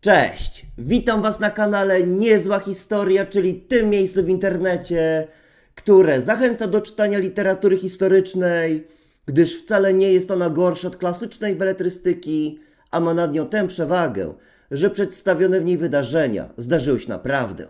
Cześć! Witam Was na kanale Niezła Historia, czyli tym miejscu w internecie, które zachęca do czytania literatury historycznej, gdyż wcale nie jest ona gorsza od klasycznej beletrystyki, a ma nad nią tę przewagę, że przedstawione w niej wydarzenia zdarzyły się naprawdę.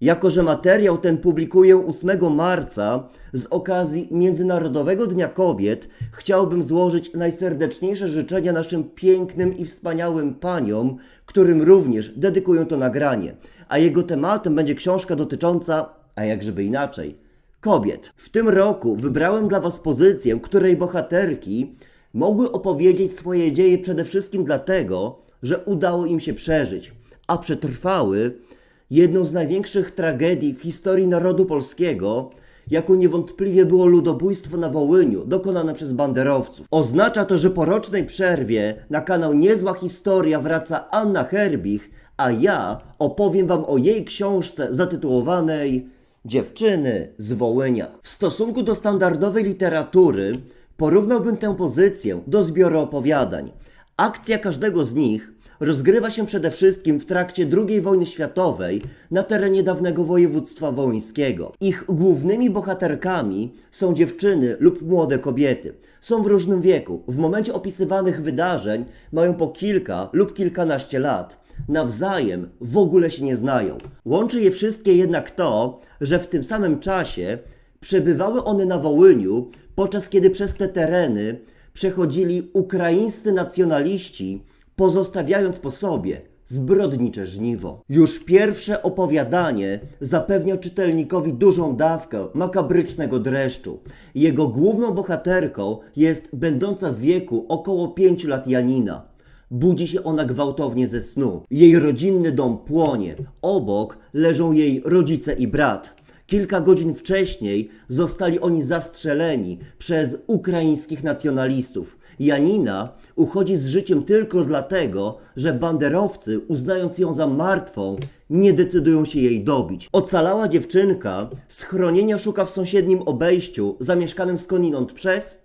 Jako, że materiał ten publikuję 8 marca z okazji Międzynarodowego Dnia Kobiet, chciałbym złożyć najserdeczniejsze życzenia naszym pięknym i wspaniałym paniom, którym również dedykuję to nagranie. A jego tematem będzie książka dotycząca, a jakżeby inaczej, kobiet. W tym roku wybrałem dla Was pozycję, której bohaterki mogły opowiedzieć swoje dzieje przede wszystkim dlatego, że udało im się przeżyć, a przetrwały jedną z największych tragedii w historii narodu polskiego, jaką niewątpliwie było ludobójstwo na Wołyniu dokonane przez banderowców. Oznacza to, że po rocznej przerwie na kanał Niezła Historia wraca Anna Herbich, a ja opowiem Wam o jej książce zatytułowanej Dziewczyny z Wołynia. W stosunku do standardowej literatury porównałbym tę pozycję do zbioru opowiadań. Akcja każdego z nich rozgrywa się przede wszystkim w trakcie II wojny światowej na terenie dawnego województwa wołyńskiego. Ich głównymi bohaterkami są dziewczyny lub młode kobiety. Są w różnym wieku. W momencie opisywanych wydarzeń mają po kilka lub kilkanaście lat. Nawzajem w ogóle się nie znają. Łączy je wszystkie jednak to, że w tym samym czasie przebywały one na Wołyniu, podczas kiedy przez te tereny przechodzili ukraińscy nacjonaliści, pozostawiając po sobie zbrodnicze żniwo. Już pierwsze opowiadanie zapewnia czytelnikowi dużą dawkę makabrycznego dreszczu. Jego główną bohaterką jest będąca w wieku około 5 lat Janina. Budzi się ona gwałtownie ze snu. Jej rodzinny dom płonie. Obok leżą jej rodzice i brat. Kilka godzin wcześniej zostali oni zastrzeleni przez ukraińskich nacjonalistów. Janina uchodzi z życiem tylko dlatego, że banderowcy, uznając ją za martwą, nie decydują się jej dobić. Ocalała dziewczynka schronienia szuka w sąsiednim obejściu zamieszkanym skądinąd przez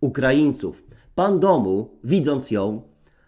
Ukraińców. Pan domu, widząc ją,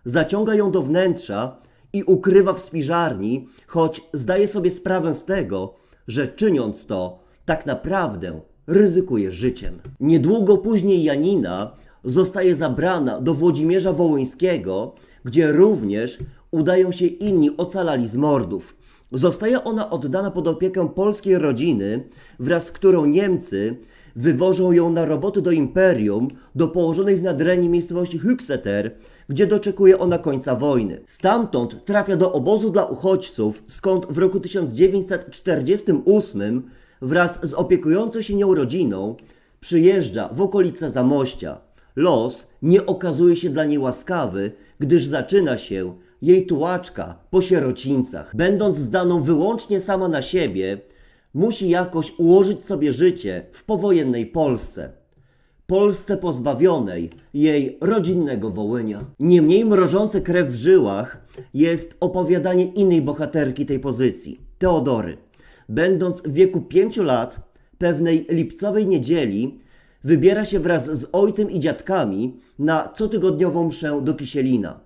zaciąga ją do wnętrza i ukrywa w spiżarni, choć zdaje sobie sprawę z tego, że czyniąc to, tak naprawdę ryzykuje życiem. Niedługo później Janina zostaje zabrana do Włodzimierza Wołyńskiego, gdzie również udają się inni ocalali z mordów. Zostaje ona oddana pod opiekę polskiej rodziny, wraz z którą Niemcy wywożą ją na roboty do imperium, do położonej w Nadrenii miejscowości Hükseter, gdzie doczekuje ona końca wojny. Stamtąd trafia do obozu dla uchodźców, skąd w roku 1948 wraz z opiekującą się nią rodziną przyjeżdża w okolice Zamościa. Los nie okazuje się dla niej łaskawy, gdyż zaczyna się jej tułaczka po sierocińcach. Będąc zdaną wyłącznie sama na siebie, musi jakoś ułożyć sobie życie w powojennej Polsce. Polsce pozbawionej jej rodzinnego Wołynia. Nie mniej mrożące krew w żyłach jest opowiadanie innej bohaterki tej pozycji, Teodory. Będąc w wieku pięciu lat, pewnej lipcowej niedzieli, wybiera się wraz z ojcem i dziadkami na cotygodniową mszę do Kisielina.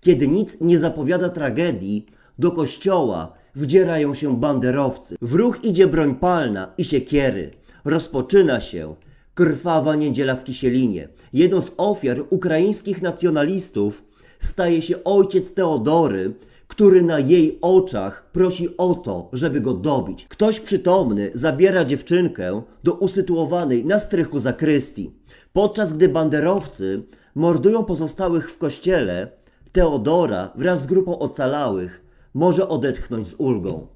Kiedy nic nie zapowiada tragedii, do kościoła wdzierają się banderowcy. W ruch idzie broń palna i siekiery. Rozpoczyna się krwawa niedziela w Kisielinie. Jedną z ofiar ukraińskich nacjonalistów staje się ojciec Teodory, który na jej oczach prosi o to, żeby go dobić. Ktoś przytomny zabiera dziewczynkę do usytuowanej na strychu zakrystii. Podczas gdy banderowcy mordują pozostałych w kościele, Teodora wraz z grupą ocalałych może odetchnąć z ulgą.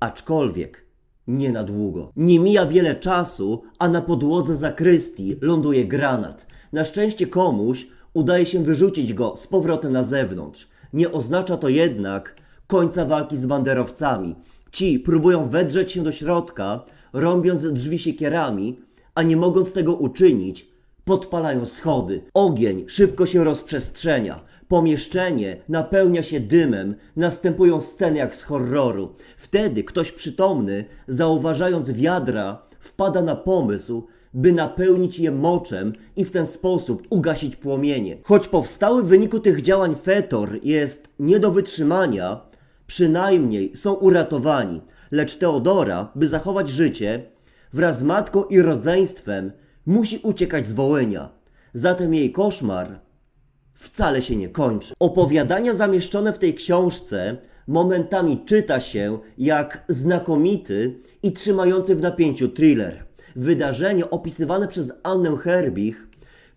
Aczkolwiek nie na długo. Nie mija wiele czasu, a na podłodze zakrystii ląduje granat. Na szczęście komuś udaje się wyrzucić go z powrotem na zewnątrz. Nie oznacza to jednak końca walki z banderowcami. Ci próbują wedrzeć się do środka, rąbiąc drzwi siekierami, a nie mogąc tego uczynić, podpalają schody. Ogień szybko się rozprzestrzenia. Pomieszczenie napełnia się dymem, następują sceny jak z horroru. Wtedy ktoś przytomny, zauważając wiadra, wpada na pomysł, by napełnić je moczem i w ten sposób ugasić płomienie. Choć powstały w wyniku tych działań fetor jest nie do wytrzymania, przynajmniej są uratowani. Lecz Teodora, by zachować życie, wraz z matką i rodzeństwem musi uciekać z Wołynia. Zatem jej koszmar wcale się nie kończy. Opowiadania zamieszczone w tej książce momentami czyta się jak znakomity i trzymający w napięciu thriller. Wydarzenia opisywane przez Annę Herbich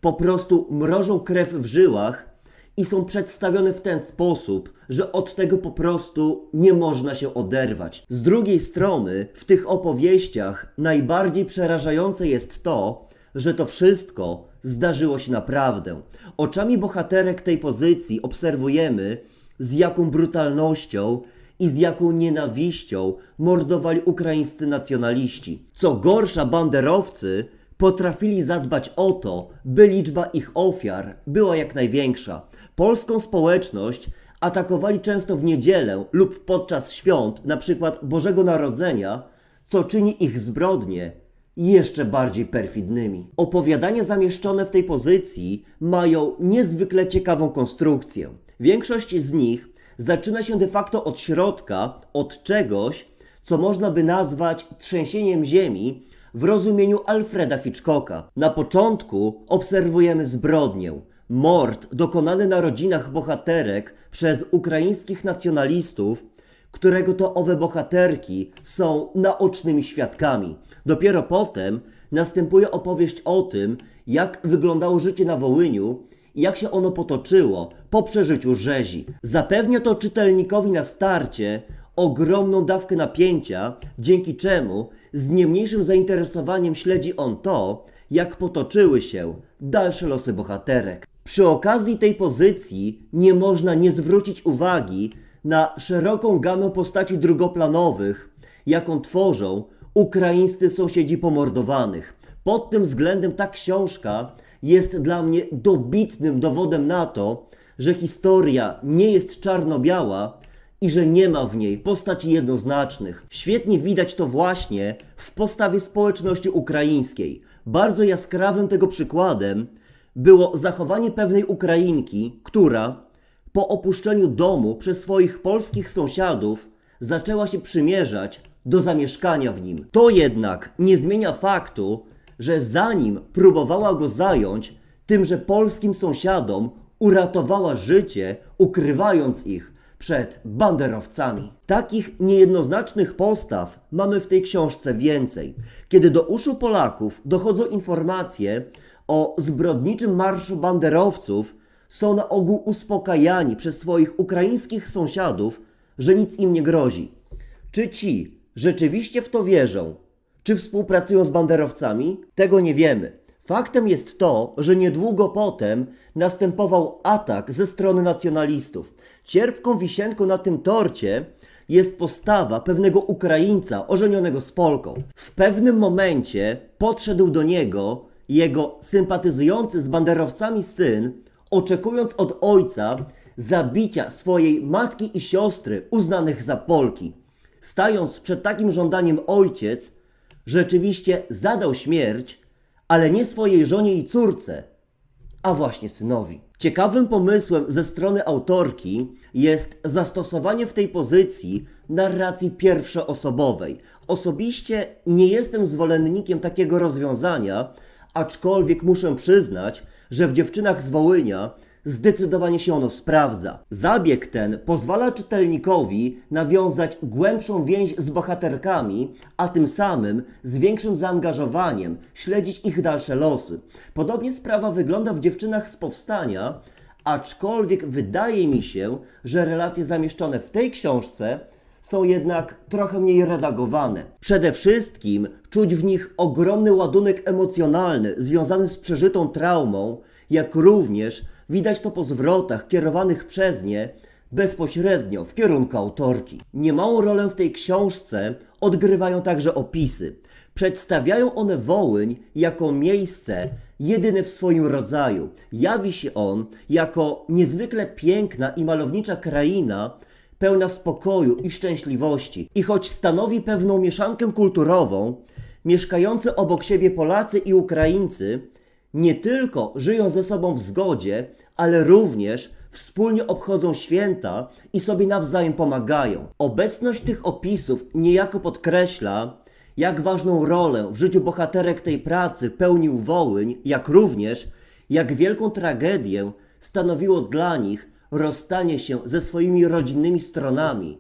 po prostu mrożą krew w żyłach i są przedstawione w ten sposób, że od tego po prostu nie można się oderwać. Z drugiej strony, w tych opowieściach najbardziej przerażające jest to, że to wszystko zdarzyło się naprawdę. Oczami bohaterek tej pozycji obserwujemy, z jaką brutalnością i z jaką nienawiścią mordowali ukraińscy nacjonaliści. Co gorsza, banderowcy potrafili zadbać o to, by liczba ich ofiar była jak największa. Polską społeczność atakowali często w niedzielę lub podczas świąt, np. Bożego Narodzenia, co czyni ich zbrodnie jeszcze bardziej perfidnymi. Opowiadania zamieszczone w tej pozycji mają niezwykle ciekawą konstrukcję. Większość z nich zaczyna się de facto od środka, od czegoś, co można by nazwać trzęsieniem ziemi w rozumieniu Alfreda Hitchcocka. Na początku obserwujemy zbrodnię, mord dokonany na rodzinach bohaterek przez ukraińskich nacjonalistów, którego to owe bohaterki są naocznymi świadkami. Dopiero potem następuje opowieść o tym, jak wyglądało życie na Wołyniu jak się ono potoczyło po przeżyciu rzezi. Zapewnia to czytelnikowi na starcie ogromną dawkę napięcia, dzięki czemu z nie mniejszym zainteresowaniem śledzi on to, jak potoczyły się dalsze losy bohaterek. Przy okazji tej pozycji nie można nie zwrócić uwagi na szeroką gamę postaci drugoplanowych, jaką tworzą ukraińscy sąsiedzi pomordowanych. Pod tym względem ta książka jest dla mnie dobitnym dowodem na to, że historia nie jest czarno-biała i że nie ma w niej postaci jednoznacznych. Świetnie widać to właśnie w postawie społeczności ukraińskiej. Bardzo jaskrawym tego przykładem było zachowanie pewnej Ukrainki, która po opuszczeniu domu przez swoich polskich sąsiadów zaczęła się przymierzać do zamieszkania w nim. To jednak nie zmienia faktu, że zanim próbowała go zająć, tymże polskim sąsiadom uratowała życie, ukrywając ich przed banderowcami. Takich niejednoznacznych postaw mamy w tej książce więcej. Kiedy do uszu Polaków dochodzą informacje o zbrodniczym marszu banderowców, są na ogół uspokajani przez swoich ukraińskich sąsiadów, że nic im nie grozi. Czy ci rzeczywiście w to wierzą? Czy współpracują z banderowcami? Tego nie wiemy. Faktem jest to, że niedługo potem następował atak ze strony nacjonalistów. Cierpką wisienką na tym torcie jest postawa pewnego Ukraińca ożenionego z Polką. W pewnym momencie podszedł do niego jego sympatyzujący z banderowcami syn, oczekując od ojca zabicia swojej matki i siostry uznanych za Polki. Stając przed takim żądaniem ojciec rzeczywiście zadał śmierć, ale nie swojej żonie i córce, a właśnie synowi. Ciekawym pomysłem ze strony autorki jest zastosowanie w tej pozycji narracji pierwszoosobowej. Osobiście nie jestem zwolennikiem takiego rozwiązania, aczkolwiek muszę przyznać, że w dziewczynach z Wołynia zdecydowanie się ono sprawdza. Zabieg ten pozwala czytelnikowi nawiązać głębszą więź z bohaterkami, a tym samym z większym zaangażowaniem śledzić ich dalsze losy. Podobnie sprawa wygląda w dziewczynach z powstania, aczkolwiek wydaje mi się, że relacje zamieszczone w tej książce są jednak trochę mniej redagowane. Przede wszystkim czuć w nich ogromny ładunek emocjonalny związany z przeżytą traumą, jak również widać to po zwrotach kierowanych przez nie bezpośrednio w kierunku autorki. Niemałą rolę w tej książce odgrywają także opisy. Przedstawiają one Wołyń jako miejsce jedyne w swoim rodzaju. Jawi się on jako niezwykle piękna i malownicza kraina, pełna spokoju i szczęśliwości. I choć stanowi pewną mieszankę kulturową, mieszkający obok siebie Polacy i Ukraińcy nie tylko żyją ze sobą w zgodzie, ale również wspólnie obchodzą święta i sobie nawzajem pomagają. Obecność tych opisów niejako podkreśla, jak ważną rolę w życiu bohaterek tej pracy pełnił Wołyń, jak również jak wielką tragedię stanowiło dla nich rozstanie się ze swoimi rodzinnymi stronami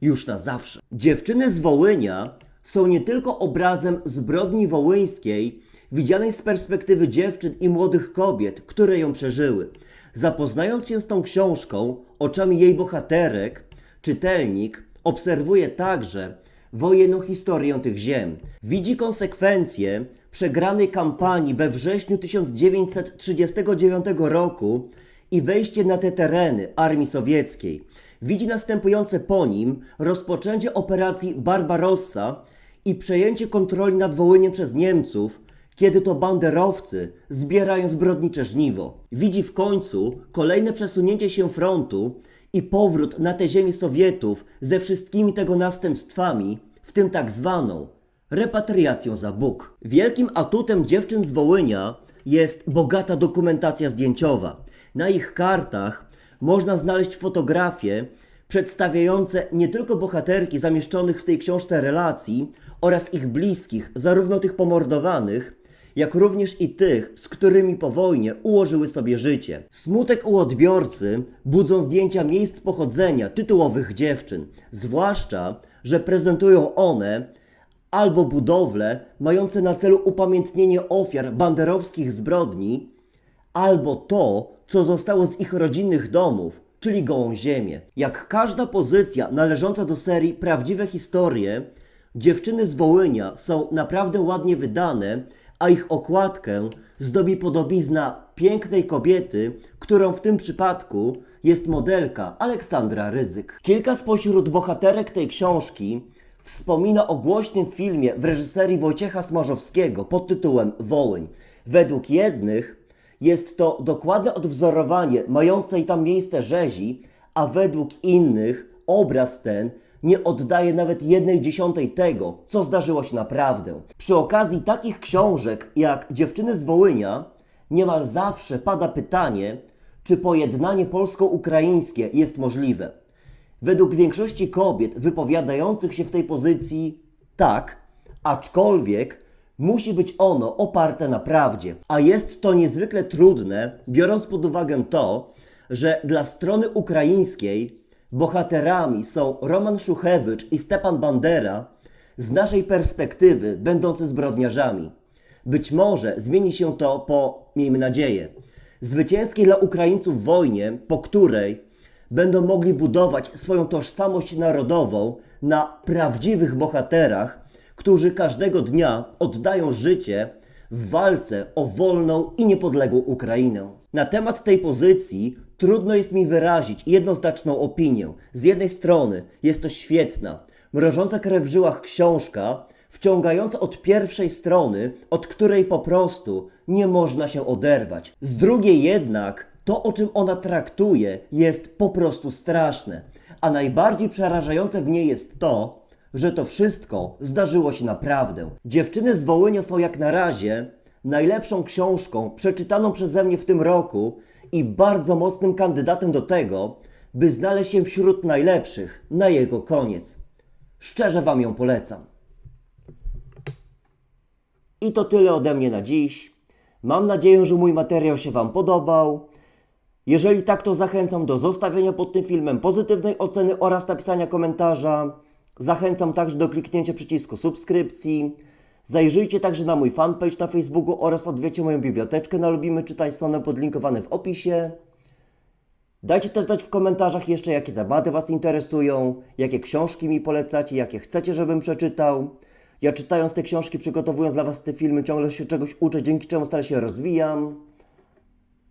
już na zawsze. Dziewczyny z Wołynia są nie tylko obrazem zbrodni wołyńskiej, widzianej z perspektywy dziewczyn i młodych kobiet, które ją przeżyły. Zapoznając się z tą książką oczami jej bohaterek, czytelnik obserwuje także wojenną historię tych ziem. Widzi konsekwencje przegranej kampanii we wrześniu 1939 roku i wejście na te tereny armii sowieckiej. Widzi następujące po nim rozpoczęcie operacji Barbarossa i przejęcie kontroli nad Wołyniem przez Niemców, kiedy to banderowcy zbierają zbrodnicze żniwo. Widzi w końcu kolejne przesunięcie się frontu i powrót na te ziemi Sowietów ze wszystkimi tego następstwami, w tym tak zwaną repatriacją za Bóg. Wielkim atutem dziewczyn z Wołynia jest bogata dokumentacja zdjęciowa. Na ich kartach można znaleźć fotografie przedstawiające nie tylko bohaterki zamieszczonych w tej książce relacji oraz ich bliskich, zarówno tych pomordowanych, jak również i tych, z którymi po wojnie ułożyły sobie życie. Smutek u odbiorcy budzą zdjęcia miejsc pochodzenia tytułowych dziewczyn, zwłaszcza, że prezentują one albo budowle mające na celu upamiętnienie ofiar banderowskich zbrodni, albo to, co zostało z ich rodzinnych domów, czyli gołą ziemię. Jak każda pozycja należąca do serii Prawdziwe Historie, dziewczyny z Wołynia są naprawdę ładnie wydane, a ich okładkę zdobi podobizna pięknej kobiety, którą w tym przypadku jest modelka Aleksandra Ryzyk. Kilka spośród bohaterek tej książki wspomina o głośnym filmie w reżyserii Wojciecha Smarzowskiego pod tytułem Wołyń. Według jednych jest to dokładne odwzorowanie mającej tam miejsce rzezi, a według innych obraz ten nie oddaje nawet jednej dziesiątej tego, co zdarzyło się naprawdę. Przy okazji takich książek jak Dziewczyny z Wołynia niemal zawsze pada pytanie, czy pojednanie polsko-ukraińskie jest możliwe. Według większości kobiet wypowiadających się w tej pozycji tak, aczkolwiek musi być ono oparte na prawdzie. A jest to niezwykle trudne, biorąc pod uwagę to, że dla strony ukraińskiej bohaterami są Roman Szuchewicz i Stepan Bandera, z naszej perspektywy będący zbrodniarzami. Być może zmieni się to po, miejmy nadzieję, zwycięskiej dla Ukraińców wojnie, po której będą mogli budować swoją tożsamość narodową na prawdziwych bohaterach, którzy każdego dnia oddają życie w walce o wolną i niepodległą Ukrainę. Na temat tej pozycji trudno jest mi wyrazić jednoznaczną opinię. Z jednej strony jest to świetna, mrożąca krew w żyłach książka, wciągająca od pierwszej strony, od której po prostu nie można się oderwać. Z drugiej jednak to, o czym ona traktuje, jest po prostu straszne. A najbardziej przerażające w niej jest to, że to wszystko zdarzyło się naprawdę. Dziewczyny z Wołynia są jak na razie najlepszą książką przeczytaną przeze mnie w tym roku i bardzo mocnym kandydatem do tego, by znaleźć się wśród najlepszych na jego koniec. Szczerze Wam ją polecam. I to tyle ode mnie na dziś. Mam nadzieję, że mój materiał się Wam podobał. Jeżeli tak, to zachęcam do zostawienia pod tym filmem pozytywnej oceny oraz napisania komentarza. Zachęcam także do kliknięcia przycisku subskrypcji. Zajrzyjcie także na mój fanpage na Facebooku oraz odwiedźcie moją biblioteczkę na Lubimy Czytaj stronę podlinkowane w opisie. Dajcie też znać w komentarzach jeszcze, jakie tematy Was interesują, jakie książki mi polecacie, jakie chcecie, żebym przeczytał. Ja czytając te książki, przygotowując dla Was te filmy, ciągle się czegoś uczę, dzięki czemu stale się rozwijam.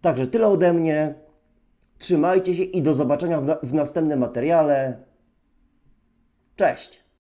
Także tyle ode mnie. Trzymajcie się i do zobaczenia w, na w następnym materiale. Cześć!